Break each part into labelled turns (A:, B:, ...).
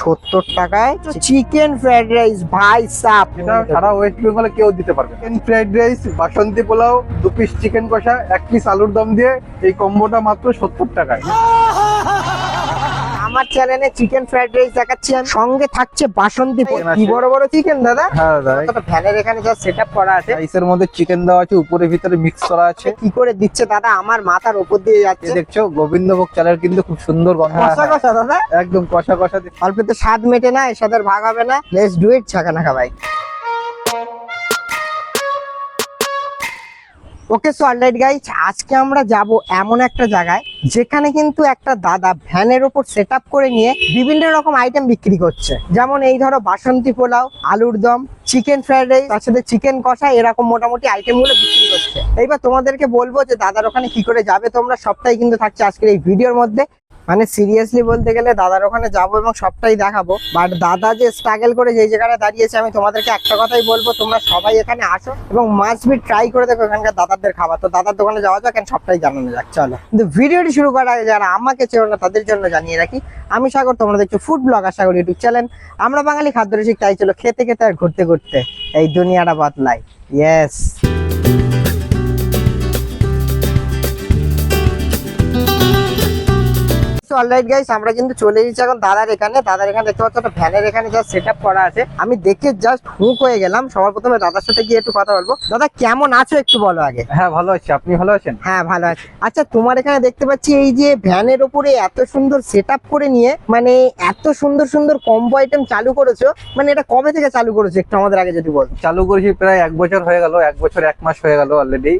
A: সত্তর টাকায় chicken fried rice ভাই সাপ।
B: এটা সারা ওয়েস্ট বেঙ্গলে কেউ দিতে পারবে চিকেন ফ্রাইড রাইস বাসন্তী পোলাও দু পিস চিকেন কষা এক পিস আলুর দম দিয়ে এই কম্বোটা মাত্র সত্তর টাকায়।
A: আমার চ্যানেলে চিকেন ফ্রাইড রাইস দেখাচ্ছি আমি। সঙ্গে থাকছে বাসন্তী। কি বড় বড় চিকেন দাদা?
B: হ্যাঁ দাদা।
A: ভ্যানের এখানে যা সেট করা আছে।
B: রাইসের মধ্যে চিকেন দেওয়া আছে উপরে ভিতরে মিক্স করা আছে।
A: কি করে দিচ্ছে দাদা? আমার মাথার উপর দিয়ে যাচ্ছে।
B: দেখছ গোবিন্দভোগ চালের কিন্তু খুব সুন্দর গন্ধ
A: কষা কষা দাদা?
B: একদম কষা কষা দিয়ে-
A: অল্পতে স্বাদ মেটে না এর সাথে ভাগ হবে না। লেটস ডু ইট ছাকা নাকা ভাই। ওকে সো অলরাইট গাইজ আজকে আমরা যাব এমন একটা জায়গায় যেখানে কিন্তু একটা দাদা ভ্যানের ওপর সেট করে নিয়ে বিভিন্ন রকম আইটেম বিক্রি করছে। যেমন এই ধরো বাসন্তী পোলাও, আলুর দম চিকেন ফ্রাইড রাইস তার সাথে চিকেন কষা, এরকম মোটামুটি আইটেমগুলো বিক্রি করছে। এইবার তোমাদেরকে বলব যে দাদার ওখানে কি করে যাবে, তোমরা সবটাই কিন্তু থাকছে আজকের এই ভিডিওর মধ্যে। মানে সিরিয়াসলি বলতে গেলে দাদার ওখানে যাব এবং সবটাই দেখাবো। বাট দাদা যে স্ট্রাগল করে যেই জায়গাটা দাঁড়িয়েছে, আমি তোমাদেরকে একটা কথাই বলব, তোমরা সবাই এখানে আসো এবং মাস্ট বি ট্রাই করে দেখো এখানকার দাদাদের খাবার। তো দাদার দোকানে যাওয়া যাক and সবটাই জানানো যাক, চলো। কিন্তু ভিডিওটি শুরু করার আগে যারা আমাকে চেনো না, তাদের জন্য জানিয়ে রাখি, আমি সাগর, তোমরা দেখছ food blogger Sagar YouTube channel আমরা বাঙালি খাদ্য রসিক, তাই চলো খেতে খেতে আর ঘুরতে ঘুরতে এই দুনিয়াটা বদলাই। ইয়েস অলরাইট গাইস আমরা কিন্তু চলে এসেছি এখন দাদার এখানে। দাদার এখানে দেখতে পাচ্ছ একটা ভ্যানের এখানে যা সেট করা আছে। আমি দেখে জাস্ট হুক হয়ে গেলাম। সবার প্রথমে দাদার সাথে গিয়ে একটু কথা বলব। দাদা কেমন আছো একটু বলো আগে?
B: হ্যাঁ ভালো আছি। আপনি ভালো আছেন?
A: হ্যাঁ ভালো আছে। আচ্ছা তোমার এখানে দেখতে পাচ্ছি এই যে ভ্যানের উপরে এত সুন্দর সেট করে নিয়ে মানে এত সুন্দর সুন্দর কম্বো আইটেম চালু করেছ। মানে এটা কবে থেকে চালু করেছ? একটু আমাদের আগে যদি বল।
B: চালু করেছি প্রায় এক বছর হয়ে গেল। এক বছর এক মাস হয়ে গেল অলরেডি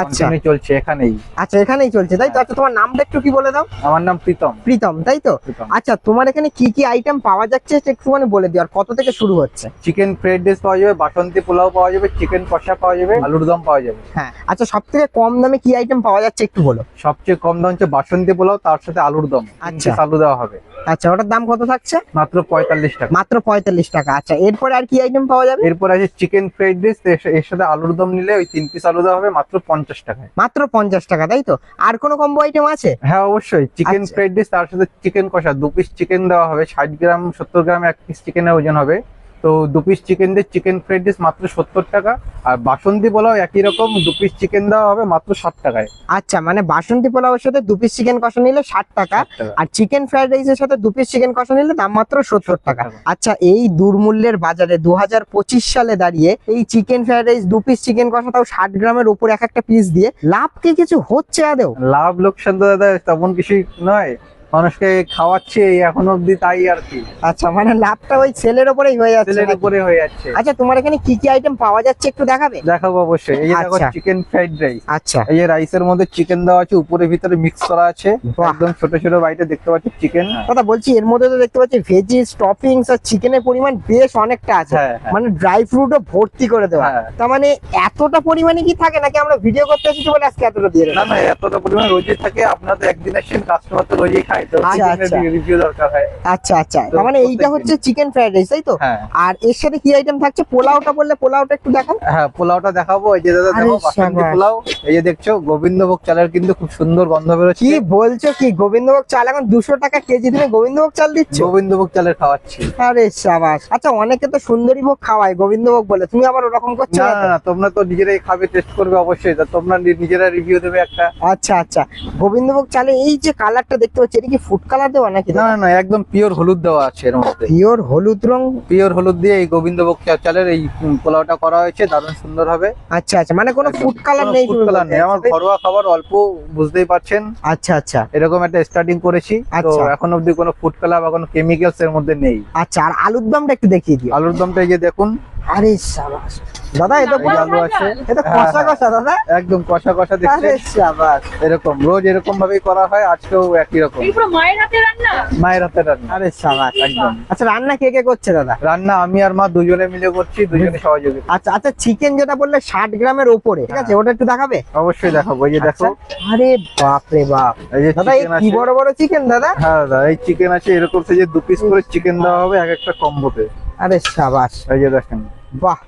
A: আচ্ছা।
B: চলছে এখানেই।
A: আচ্ছা এখানেই চলছে তাই তো? আচ্ছা তোমার নামটা একটু কি বলে দাও?
B: আমার নাম প্রীতম।
A: প্রীতম তাই তো? আচ্ছা তোমার এখানে কি কি আইটেম পাওয়া যাচ্ছে? মানে বলে দিও আর কত থেকে শুরু হচ্ছে?
B: চিকেন ফ্রাইড রাইস পাওয়া যাবে বাসন্তী পোলাও পাওয়া যাবে চিকেন কষা পাওয়া যাবে আলুর দম পাওয়া যাবে।
A: হ্যাঁ আচ্ছা সব থেকে কম দামে কি আইটেম পাওয়া যাচ্ছে একটু বলো।
B: সবচেয়ে কম দাম হচ্ছে বাসন্তী পোলাও তার সাথে আলুর দম।
A: আচ্ছা।
B: আলু দেওয়া হবে।
A: আচ্ছা ওটার দাম কত থাকছে?
B: মাত্র পঁয়তাল্লিশ টাকা।
A: মাত্র পঁয়তাল্লিশ টাকা। আচ্ছা এরপরে আর কি আইটেম পাওয়া যাবে?
B: এরপর আছে চিকেন ফ্রাইড রাইস এর সাথে আলুর দম নিলে ওই তিন পিস আলু দেওয়া হবে মাত্র পঞ্চাশ টাকায়।
A: মাত্র পঞ্চাশ টাকা তাই তো? আর কোনো কম্বো আইটেম আছে?
B: হ্যাঁ অবশ্যই। চিকেন। ফ্রাইড রাইস তার সাথে চিকেন কষা। দু পিস চিকেন দেওয়া হবে। ষাট গ্রাম সত্তর গ্রাম এক পিস চিকেনের ওজন হবে। তো দু পিস চিকেন দিয়ে চিকেন ফ্রাইড রাইস মাত্র সত্তর টাকা আর বাসন্তী পোলাও একই রকম দু পিস চিকেন দেওয়া হবে মাত্র ষাট টাকায়।
A: আচ্ছা মানে বাসন্তী পোলাওয়ের সাথে দু পিস চিকেন কষা নিলে ষাট টাকা আর চিকেন ফ্রাইড রাইসের সাথে দু পিস চিকেন কষা নিলে দাম মাত্র সত্তর টাকা। আচ্ছা এই দুর্মূল্যের বাজারে দু হাজার পঁচিশ সালে দাঁড়িয়ে এই চিকেন ফ্রাইড রাইস দু পিস চিকেন কষা তাও ষাট গ্রামের উপর এক একটা পিস দিয়ে লাভ কি কিছু হচ্ছে আদেও
B: লাভ লোকসান তো দাদা তেমন কিছুই নয়। মানুষকে খাওয়াচ্ছে এখন অব্দি তাই আর কি।
A: আচ্ছা মানে লাভটা ওই সেলের উপরেই হয়ে যাচ্ছে নাকি?
B: উপরে হয়ে যাচ্ছে।
A: আচ্ছা তোমার এখানে কি কি আইটেম পাওয়া যাচ্ছে একটু দেখাবে?
B: দেখাবো অবশ্যই। এই যে দেখো। চিকেন ফ্রাইড রাইস
A: আচ্ছা।
B: এই যে রাইসের মধ্যে চিকেন দেওয়া আছে উপরে ভিতরে মিক্স করা আছে। একদম ছোট ছোট বাইটে দেখতে পাচ্ছি চিকেন
A: দাদা বলছি এর মধ্যে তো দেখতে পাচ্ছি ভেজিস টপিংস আর চিকেনের পরিমাণ বেশ অনেকটা আছে।
B: হ্যাঁ হ্যাঁ।
A: মানে ড্রাই ফ্রুটও ভর্তি করে দেওয়া।
B: হ্যাঁ।
A: তার মানে এতটা পরিমাণে কি থাকে নাকি আমরা ভিডিও করতে এসেছি বলে আজকে এতটা দিয়ে
B: না না এতটা পরিমাণ রোজই থাকে। আপনার তো একদিন আসছেন কাস্টমার তো রোজই খায়। তো।
A: আচ্ছা, আচ্ছা।
B: রিভিউ দরকার হয়।
A: আচ্ছা আচ্ছা। তার মানে এইটা হচ্ছে চিকেন ফ্রাইড রাইস তাই তো?
B: হ্যাঁ।
A: আর এর সাথে কি আইটেম থাকছে? পোলাওটা বললে পোলাওটা একটু দেখান।
B: হ্যাঁ পোলাওটা দেখাবো। এই যে দাদা দেখো বাসন্তী পোলাও। এই যে দেখছ গোবিন্দভোগ চালের কিন্তু খুব সুন্দর গন্ধ বেরোচ্ছে।
A: কি বলছো কি? গোবিন্দভোগ চাল এখন টাকা কেজি তুমি গোবিন্দভোগ চাল দিচ্ছ?
B: গোবিন্দভোগ চালের খাওয়াচ্ছি।
A: আরে সাবাস। আচ্ছা অনেকে তো সুন্দরী ভোগ খাওয়ায় গোবিন্দভোগ বলে। তুমি আবার ওরকম করছ
B: না তোমরা তো নিজেরাই খাবে টেস্ট করবে অবশ্যই। তোমরা নিজেরা রিভিউ দেবে একটা।
A: আচ্ছা আচ্ছা। গোবিন্দভোগ চালে এই যে কালারটা দেখতে পাচ্ছি কি ফুড কালার দেওয়া নাকি
B: না না একদম পিওর হলুদ দেওয়া আছে এর মধ্যে।
A: পিওর হলুদ রং?
B: পিওর হলুদ দিয়ে এই গোবিন্দভোগ চালের এই পোলাওটা করা হয়েছে দারুণ সুন্দর হবে।
A: আচ্ছা আচ্ছা মানে কোনো ফুড কালার নেই
B: food
A: কালার
B: নেই। আমার? ঘরোয়া খাবার অল্প বুঝতেই পারছেন।
A: আচ্ছা আচ্ছা।
B: এরকম একটা স্টার্টিং করেছি তো
A: আচ্ছা।
B: এখন অবধি কোনো ফুড কালার বা কোনো কেমিক্যালস এর মধ্যে নেই।
A: আচ্ছা আর আলুর দমটা একটু দেখিয়ে দিই
B: আলুর দমটা এই যে দেখুন
A: আরে সাবাস। দাদা এটা
B: আলু আছে।
A: এটা
B: হ্যাঁ,
A: কষা কষা দাদা
B: একদম কষা কষা
A: আরে
B: দেখছেন
A: সাবাস।
B: এরকম রোজ এরকম ভাবেই করা হয় আজকেও একই রকম।
C: এই পুরো মায়ের হাতে রান্না?
B: মায়ের হাতে রান্না।
A: আরে সাবাস
B: একদম।
A: আচ্ছা রান্না কে কে করছে দাদা?
B: রান্না আমি আর মা দুজনে মিলে করছি দুজনে সহযোগিতা
A: আচ্ছা আচ্ছা চিকেন যেটা বললে ষাট গ্রামের ওপরে ঠিক আছে? ওটা একটু দেখাবে?
B: অবশ্যই দেখাবো এই যে দেখো।
A: আচ্ছা। আরে বাপ রে বাপ।
B: এই যে
A: দাদা এই কি বড় বড় চিকেন দাদা?
B: হ্যাঁ দাদা এই চিকেন আছে এরকম যে দু পিস করে চিকেন দেওয়া হবে এক একটা কম্বোতে
A: আরে সাবাস।
B: এই যে দেখেন।
A: বাহ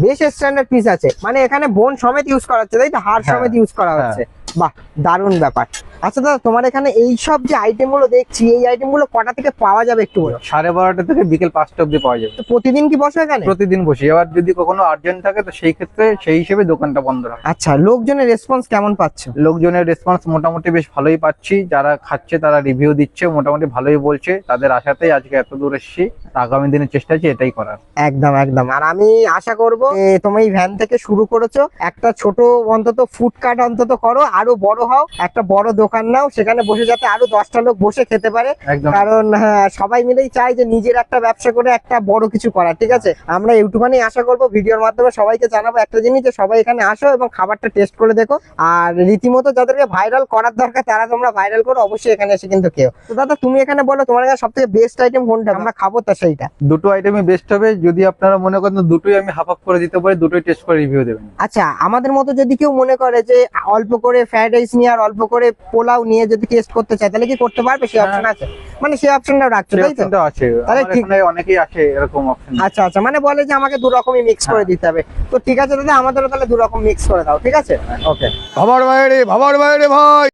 A: বেশ স্ট্যান্ডার্ড পিস আছে। মানে এখানে বোন সমেত ইউজ করা হচ্ছে তাই তো? হার
B: হ্যাঁ,
A: সমেত ইউজ করা
B: হ্যাঁ।
A: হচ্ছে। বাহ দারুণ ব্যাপার। আচ্ছা দাদা তোমার এখানে এই সব যে আইটেমগুলো দেখছি এই আইটেমগুলো কটা থেকে পাওয়া যাবে একটু বলো?
B: সাড়ে বারোটা থেকে বিকেল পাঁচটা অব্দি পাওয়া যাবে।
A: তো প্রতিদিন কি বসে এখানে?
B: প্রতিদিন বসি। এবার যদি কখনো আর্জেন্ট থাকে তো সেই ক্ষেত্রে সেই হিসেবে দোকানটা বন্ধ রাখে
A: আচ্ছা লোকজনের রেসপন্স কেমন পাচ্ছ?
B: লোকজনের রেসপন্স মোটামুটি বেশ ভালোই পাচ্ছি। যারা খাচ্ছে তারা রিভিউ দিচ্ছে মোটামুটি ভালোই বলছে। তাদের আশাতেই আজকে এত দূর এসেছি। আগামী দিনের চেষ্টা আছে এটাই করার।
A: একদম একদম। আর আমি আশা করব যে তুমি এই ভ্যান থেকে শুরু করেছ। একটা ছোট অন্তত ফুডকার্ট অন্তত করো। আরও বড় হও। একটা বড় দোকান নাও সেখানে বসে যাতে আরও দশটা লোক বসে খেতে পারে। কারণ হ্যাঁ, সবাই মিলেই চাই যে নিজের একটা ব্যবসা করে একটা বড় কিছু করা ঠিক আছে? আমরা ইউটিউবানি আশা করব ভিডিওর মাধ্যমে সবাইকে জানাব একটা জিনিস যে সবাই এখানে আসো এবং খাবারটা টেস্ট করে দেখো। আর রীতিমতো যাদেরকে ভাইরাল করার দরকার তারা তোমরা ভাইরাল করো অবশ্যই এখানে এসে কিন্তু কেউ তো দাদা তুমি এখানে বলো তোমার কাছে সব থেকে বেস্ট আইটেম কোনটা? আমরা খাব তা সেইটা।
B: দুটো আইটেমই বেস্ট হবে যদি আপনারা মনে করেন দুটোই আমি হাফ হাফ করে দিতে পারি দুটোই টেস্ট করে রিভিউ দেবেন।
A: আচ্ছা আমাদের মতো যদি কেউ মনে করে যে অল্প করে ফ্রাইড রাইস নিয়ে আর অল্প করে পোলাও নিয়ে যদি টেস্ট করতে চায় তাহলে কি করতে পারবে? সেই
B: হ্যাঁ।
A: অপশন আছে। মানে সেই অপশনটাও রাখছো তাই তো?
B: আছে।
A: তাহলে ঠিক-
B: অনেকেই আছে এরকম অপশন
A: আচ্ছা আচ্ছা মানে বলে যে আমাকে দু রকমই মিক্স করে
B: হ্যাঁ।
A: দিতে হবে। তো ঠিক আছে দাদা আমাদেরও তাহলে দু রকম মিক্স করে দাও ঠিক আছে? ওকে
C: ভাবার বাইরে ভাবার বাইরে ভাই।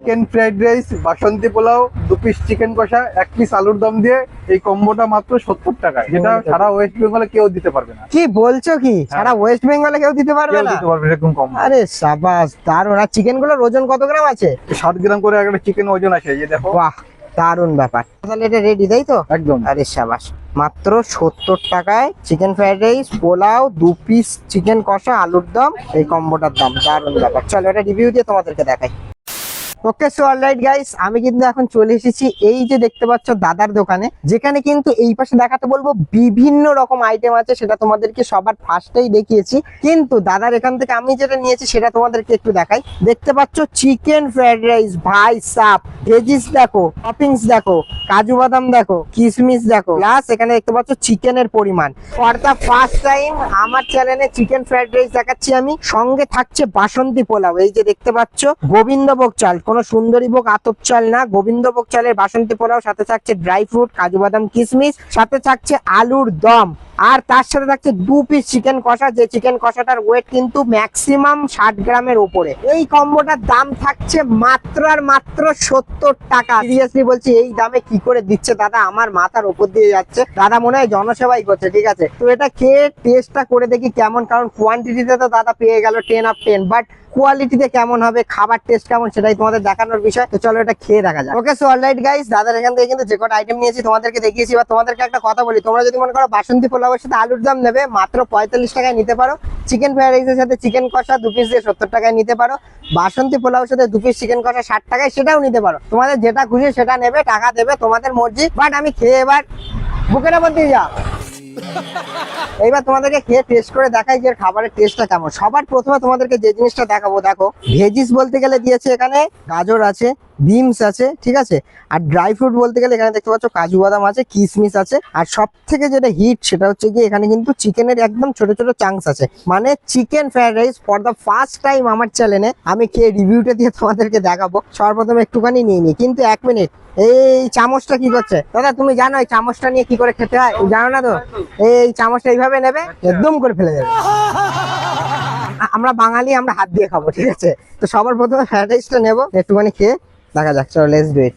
B: চিকেন ফ্রাইড রাইস বাসন্তী পোলাও দু পিস চিকেন কষা এক পিস আলুর দম দিয়ে এই কম্বোটা মাত্র সত্তর টাকায়। যেটা সারা ওয়েস্ট বেঙ্গলে কেউ দিতে পারবে না।
A: কি বলছো কি? সারা ওয়েস্ট বেঙ্গলে কেউ দিতে পারবে না?
B: দিতে পারবে এরকম কম্বো
A: আরে সাবাস দারুণ আর চিকেনগুলোর ওজন কত গ্রাম আছে?
B: ষাট গ্রাম করে একটা চিকেন ওজন আছে এই যে দেখো।
A: বাহ দারুণ ব্যাপার। তাহলে এটা রেডি তাই তো?
B: একদম।
A: আরে সাবাস মাত্র সত্তর টাকায় চিকেন ফ্রাইড রাইস পোলাও দু পিস চিকেন কষা আলুর দম এই কম্বোটার দাম। দারুণ ব্যাপার। চলো এটা রিভিউ দিয়ে তোমাদেরকে দেখাই। ওকে সো অলরাইট গাইস আমি কিন্তু এখন চলে এসেছি এই যে দেখতে পাচ্ছ দাদার দোকানে, যেখানে কিন্তু এই পাশে দেখাতে বলব বিভিন্ন রকম আইটেম আছে, সেটা তোমাদেরকে সবার ফার্স্টেই দেখিয়েছি। কিন্তু দাদার এখান থেকে আমি যেটা নিয়েছি, সেটা তোমাদেরকে একটু দেখাই। দেখতে পাচ্ছ চিকেন ফ্রাইড রাইস ভাই সাপ ভেজিস দেখো টপিংস দেখো, কাজু বাদাম দেখো কিশমিশ দেখো। প্লাস এখানে দেখতে পাচ্ছ চিকেনের পরিমাণ। দা ফার্স্ট টাইম আমার চ্যানেলে চিকেন ফ্রাইড রাইস দেখাচ্ছি আমি। সঙ্গে থাকছে বাসন্তী পোলাও। এই যে দেখতে পাচ্ছ, গোবিন্দভোগ চাল। কোনো সুন্দরীভোগ আতপ চাল না গোবিন্দভোগ চালের বাসন্তী পোলাও, সাথে থাকছে ড্রাই ফ্রুট, কাজু বাদাম, কিশমিশ, সাথে থাকছে আলুর দম। আর তার সাথে থাকছে দু পিস চিকেন কষা, যে চিকেন কষাটার ওয়েট কিন্তু ম্যাক্সিমাম ষাট গ্রামের উপরে। এই কম্বোটার দাম থাকছে মাত্র আর মাত্র সত্তর টাকা। সিরিয়াসলি বলছি, এই দামে কি করে দিচ্ছে দাদা? আমার মাথার উপর দিয়ে যাচ্ছে। দাদা মনে হয় জনসেবাই করছে, ঠিক আছে? তো এটা খেয়ে টেস্টটা করে দেখি কেমন, কারণ কোয়ান্টিটিতে তো দাদা পেয়ে গেল টেন অফ টেন বাট কোয়ালিটিতে কেমন হবে, খাবার টেস্ট কেমন, সেটাই তোমাদের দেখানোর বিষয়। তো চলো এটা খেয়ে দেখা যায় ওকে সো অলরাইট গাইস দাদার এখান থেকে কিন্তু যে কটা আইটেম নিয়েছি তোমাদেরকে দেখিয়েছি বা তোমাদেরকে একটা কথা বলি। তোমরা যদি মনে করো বাসন্তী সাথে আলুর দাম নেবে, মাত্র পঁয়তাল্লিশ টাকায় নিতে পারো। চিকেন ফ্রাইড রাইসের সাথে চিকেন কষা দু পিস দিয়ে সত্তর টাকায় নিতে পারো। বাসন্তী পোলাওয়ের সাথে দু পিস চিকেন কষা ষাট টাকায় সেটাও নিতে পারো। তোমাদের যেটা খুশি সেটা নেবে, টাকা দেবে, তোমাদের মর্জি। বাট আমি খেয়ে এবার বুকের মধ্যে যা এইবার তোমাদেরকে খেয়ে টেস্ট করে দেখাই যে খাবারের টেস্টটা কেমন। সবার প্রথমে তোমাদেরকে যে জিনিসটা দেখাবো, দেখো ভেজিস বলতে গেলে দিয়েছে এখানে গাজর আছে বিনস আছে, ঠিক আছে? আর ড্রাই ফ্রুট বলতে গেলে এখানে দেখতে পাচ্ছ কাজু বাদাম আছে, কিশমিশ আছে। আর সব থেকে যেটা হিট সেটা হচ্ছে গিয়ে এখানে কিন্তু চিকেনের একদম ছোট ছোট চাংস আছে। মানে chicken fried rice for the first time আমার চ্যানেলে আমি খেয়ে রিভিউটা দিয়ে তোমাদেরকে দেখাবো। সর্বপ্রথম একটুখানি নিয়ে নিই। কিন্তু এক মিনিট এই চামচটা কি করছে? দাদা, তুমি জানো এই চামচটা নিয়ে কি করে খেতে হয়? জানো না তো? এই চামচটা নেবে? একদম করে ফেলে দেবে। আমরা বাঙালি আমরা হাত দিয়ে খাব ঠিক আছে? তো সবার প্রথমে ফ্রাইড রাইসটা নেব একটুখানি খেয়ে দেখা যাক চলো লেটস ডু ইট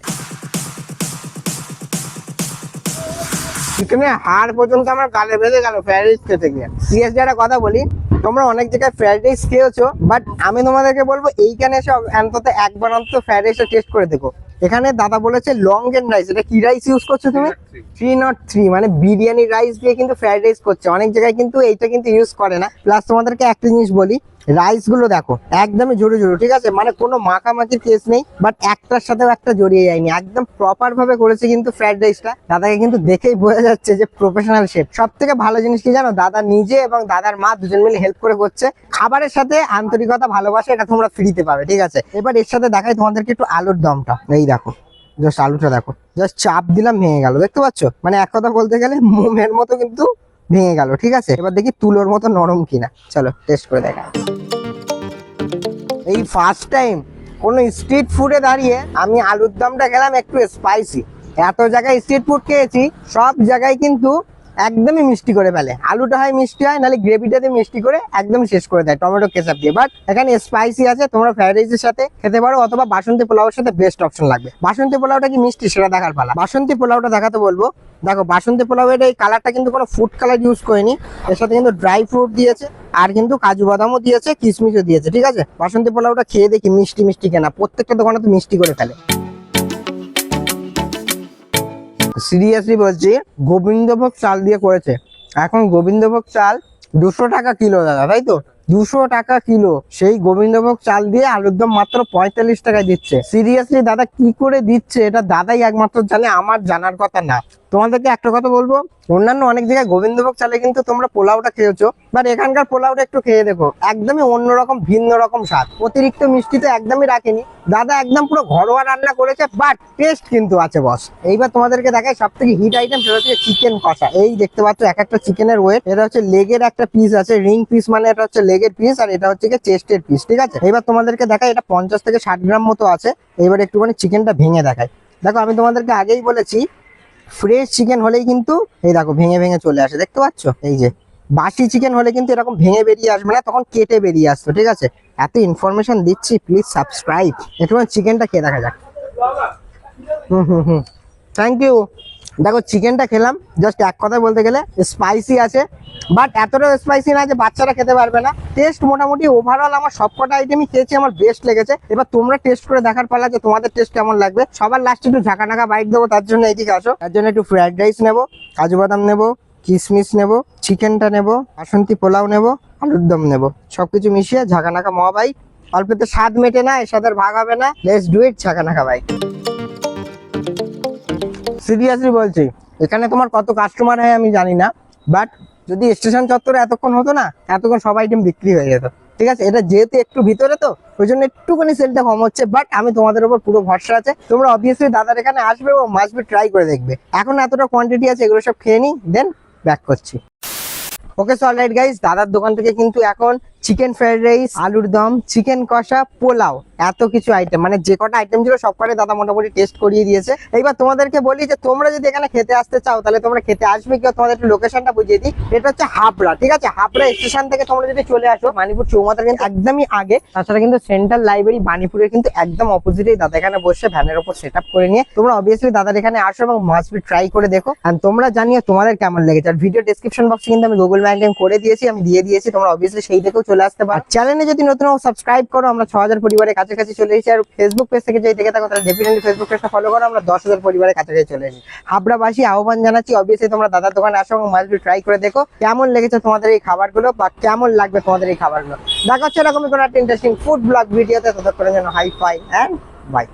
A: চিকেনের হাড় পর্যন্ত আমার গালে বেঁধে গেল ফ্রাইড রাইস খেতে গিয়ে। সিরিয়াস একটা কথা বলি তোমরা অনেক জায়গায় ফ্রাইড রাইস খেয়েছো বাট আমি তোমাদেরকে বলব এইখানে এসে অন্তত একবার অন্তত ফ্রাইড রাইসটা টেস্ট করে দেখো। এখানে দাদা বলেছে লং এন্ড রাইস এটা কি রাইস ইউজ করছ তুমি? থ্রি নট থ্রি মানে বিরিয়ানি রাইস দিয়ে কিন্তু ফ্রাইড রাইস করছে। অনেক জায়গায় কিন্তু এইটা কিন্তু ইউজ করে না। প্লাস তোমাদেরকে একটা জিনিস বলি রাইসগুলো দেখো, একদমই জোরে জোরে ঠিক আছে? মানে কোনো মাখামাখির কেস নেই বাট একটার সাথেও একটা জড়িয়ে যায়নি। একদম প্রপার ভাবে করেছে কিন্তু ফ্রাইড রাইসটা দাদাকে কিন্তু দেখেই বোঝা যাচ্ছে যে প্রফেশনাল শেফ সব থেকে ভালো জিনিস কি জানো? দাদা নিজে এবং দাদার মা দুজন মিলে হেল্প করে করছে। খাবারের সাথে আন্তরিকতা, ভালোবাসা, এটা তোমরা ফ্রিতে পাবে, ঠিক আছে? এবার এর সাথে দেখাই তোমাদেরকে একটু আলুর দমটা। এই দেখো জাস্ট আলুটা দেখো। জাস্ট চাপ দিলাম, ভেঙে গেল, দেখতে পাচ্ছ? মানে এক কথা বলতে গেলে মোমের মতো কিন্তু ভেঙে গেল, ঠিক আছে? এবার দেখি তুলোর মতো নরম কিনা। চলো টেস্ট করে দেখা। এই ফার্স্ট টাইম কোনো স্ট্রিট ফুডে দাঁড়িয়ে আমি আলুর দমটা গেলাম একটু স্পাইসি এত জায়গায় স্ট্রিট ফুড খেয়েছি, সব জায়গায় কিন্তু একদমই মিষ্টি করে ফেলে। আলুটা হয় মিষ্টি হয়, নাহলে গ্রেভিটাতে মিষ্টি করে একদম শেষ করে দেয় টমেটো, কেচাপ দিয়ে। বাট এখানে স্পাইসি আছে, তোমরা ফ্রাইড সাথে খেতে পারো, অথবা বাসন্তী পোলাওর সাথে বেস্ট অপশন লাগবে। বাসন্তী পোলাওটা কি মিষ্টি? সেটা দেখার পালা। বাসন্তী পোলাওটা দেখাতে বলব। দেখো, বাসন্তী পোলাওয়ের এই কালারটা কিন্তু কোনো ফুড কালার ইউজ করেনি। এর সাথে কিন্তু ড্রাই ফ্রুট দিয়েছে, আর কিন্তু কাজু বাদামও দিয়েছে, কিশমিশও দিয়েছে, ঠিক আছে? বাসন্তী পোলাওটা খেয়ে দেখি মিষ্টি মিষ্টি কেনা। প্রত্যেকটা দোকানে তো মিষ্টি করে ফেলে। সিরিয়াসলি বলছি, গোবিন্দভোগ চাল দিয়ে করেছে। এখন গোবিন্দভোগ চাল দুশো টাকা কিলো দাদা, তাই তো? দুশো টাকা কিলো। সেই গোবিন্দভোগ চাল দিয়ে আলুর দম মাত্র পঁয়তাল্লিশ টাকায় দিচ্ছে। সিরিয়াসলি দাদা কি করে দিচ্ছে? এটা দাদাই একমাত্র জানে, আমার জানার কথা না। তোমাদেরকে একটা কথা বলব, অন্যান্য অনেক জায়গায় গোবিন্দভোগ চালে কিন্তু তোমরা পোলাওটা খেয়েছো বাট এখানকার পোলাওটা একটু খেয়ে দেখো, একদমই অন্যরকম ভিন্ন রকম স্বাদ। অতিরিক্ত মিষ্টি তো একদমই রাখেনি। দাদা একদম পুরো ঘরোয়া রান্না করেছে বাট টেস্ট কিন্তু আছে বস এইবার তোমাদেরকে দেখায় সব থেকে হিট আইটেম সেটা হচ্ছে চিকেন কষা। এই দেখতে পাচ্ছ, এক একটা চিকেনের ওয়েট এটা হচ্ছে লেগের একটা পিস আছে রিং পিস মানে এটা হচ্ছে লেগের পিস আর এটা হচ্ছে চেস্টের পিস ঠিক আছে? এবার তোমাদেরকে দেখায় এটা পঞ্চাশ থেকে ষাট গ্রাম মতো আছে। এবার একটুখানি চিকেনটা ভেঙে দেখায় দেখো, আমি তোমাদেরকে আগেই বলেছি ফ্রেশ চিকেন হলেই কিন্তু এই দেখো ভেঙে ভেঙে চলে আসে, দেখতে পাচ্ছ? এই যে, বাসি চিকেন হলে কিন্তু এরকম ভেঙে বেরিয়ে আসবে না, তখন কেটে বেরিয়ে আসতো, ঠিক আছে? এত ইনফরমেশন দিচ্ছি প্লিজ সাবস্ক্রাইব একটু চিকেনটা খেয়ে দেখা যাক। হুম হুম হুম। থ্যাংক ইউ দেখো চিকেনটা খেলাম। জাস্ট এক কথা বলতে গেলে স্পাইসি আছে বাট এতটাও স্পাইসি না যে বাচ্চারা খেতে পারবে না। টেস্ট মোটামুটি ওভারঅল আমার সবকটা আইটেমই খেয়েছি, আমার বেস্ট লেগেছে। এবার তোমরা টেস্ট করে দেখার পালা যে তোমাদের টেস্ট কেমন লাগবে। সবার লাস্টে একটু ঝাঁকা নাকা বাইক দেবো, তার জন্য এইদিকে আসো। তার জন্য একটু ফ্রাইড রাইস নেব, কাজু বাদাম নেব কিশমিশ নেব চিকেনটা নেব, বাসন্তী পোলাও নেব, আলুর দম নেব। সবকিছু মিশিয়ে ঝাঁকা নাকা মহা বাইক অল্পতে স্বাদ মেটে না, এর সাথে ভাগ হবে না। লেটস ডু ইট ঝাঁকা নাকা বাইক সিরিয়াসলি বলছি, এখানে তোমার কত কাস্টমার হয় আমি জানি না বাট যদি স্টেশন চত্বরে এতক্ষণ হতো না, এতক্ষণ সব আইটেম বিক্রি হয়ে যেত। ঠিক আছে? এটা যেহেতু একটু ভিতরে তো ওই জন্য একটুখানি সেলটা কম হচ্ছে বাট আমি তোমাদের উপর পুরো ভরসা আছে, তোমরা অবভিয়াসলি দাদার এখানে আসবে ও মাসবি ট্রাই করে দেখবে। এখন এতটা কোয়ান্টিটি আছে, এগুলো সব খেয়ে নিই দেন ব্যাক করছি। ওকে সো অলরাইট গাইস দাদার দোকান থেকে কিন্তু এখন চিকেন ফ্রাইড রাইস আলুর দম চিকেন কষা, পোলাও, এত কিছু আইটেম মানে যে কটা আইটেম ছিল সব কটাই দাদা মোটামুটি টেস্ট করিয়ে দিয়েছে। এইবার তোমাদেরকে বলি যে, তোমরা যদি এখানে খেতে আসতে চাও, তাহলে তোমরা খেতে আসবে কি, তোমাদের একটু লোকেশনটা বুঝিয়ে দিই। এটা হচ্ছে হাবড়া, ঠিক আছে? হাবড়া স্টেশন থেকে তোমরা যদি চলে আসো মানিপুর চৌমাথার কিন্তু একদমই আগে। তাছাড়া কিন্তু সেন্ট্রাল লাইব্রেরি বানিপুরের কিন্তু একদম অপোজিটেই দাদা, এখানে বসে ভ্যানের উপর সেট করে নিয়ে তোমরা অবভিয়াসলি দাদার এখানে আসো এবং মাস্টবি ট্রাই করে দেখো। আর তোমরা জানিয়ে তোমাদের কেমন লেগেছে। আর ভিডিও ডেসক্রিপশন বক্সে কিন্তু আমি গুগল ম্যাপ করে দিয়েছি, আমি দিয়ে দিয়েছি, তোমরা অবভিয়াসলি সেই থেকেও চলে আসতে পারো। চ্যানেলে যদি নতুন সাবস্ক্রাইব করো, আমরা ছ হাজার পরিবারের কাছাকাছি চলে এসেছি। আর ফেসবুক পেজ থেকে যদি দেখে থাকো, তাহলে ডেফিনেটলি ফেসবুক পেজটা ফলো করো, আমরা দশ হাজার পরিবারের কাছাকাছি চলে এসেছি। হাবড়াবাসী, আহ্বান জানাচ্ছি অবভিয়াসলি তোমরা দাদার দোকানে আসো এবং মাছগুলো ট্রাই করে দেখো, কেমন লেগেছে তোমাদের এই খাবারগুলো বা কেমন লাগবে তোমাদের এই খাবারগুলো। দেখা হচ্ছে এরকমই কোনো একটা ইন্টারেস্টিং ফুড ব্লগ ভিডিওতে ততক্ষণের জন্য হাই ফাই অ্যান্ড বাই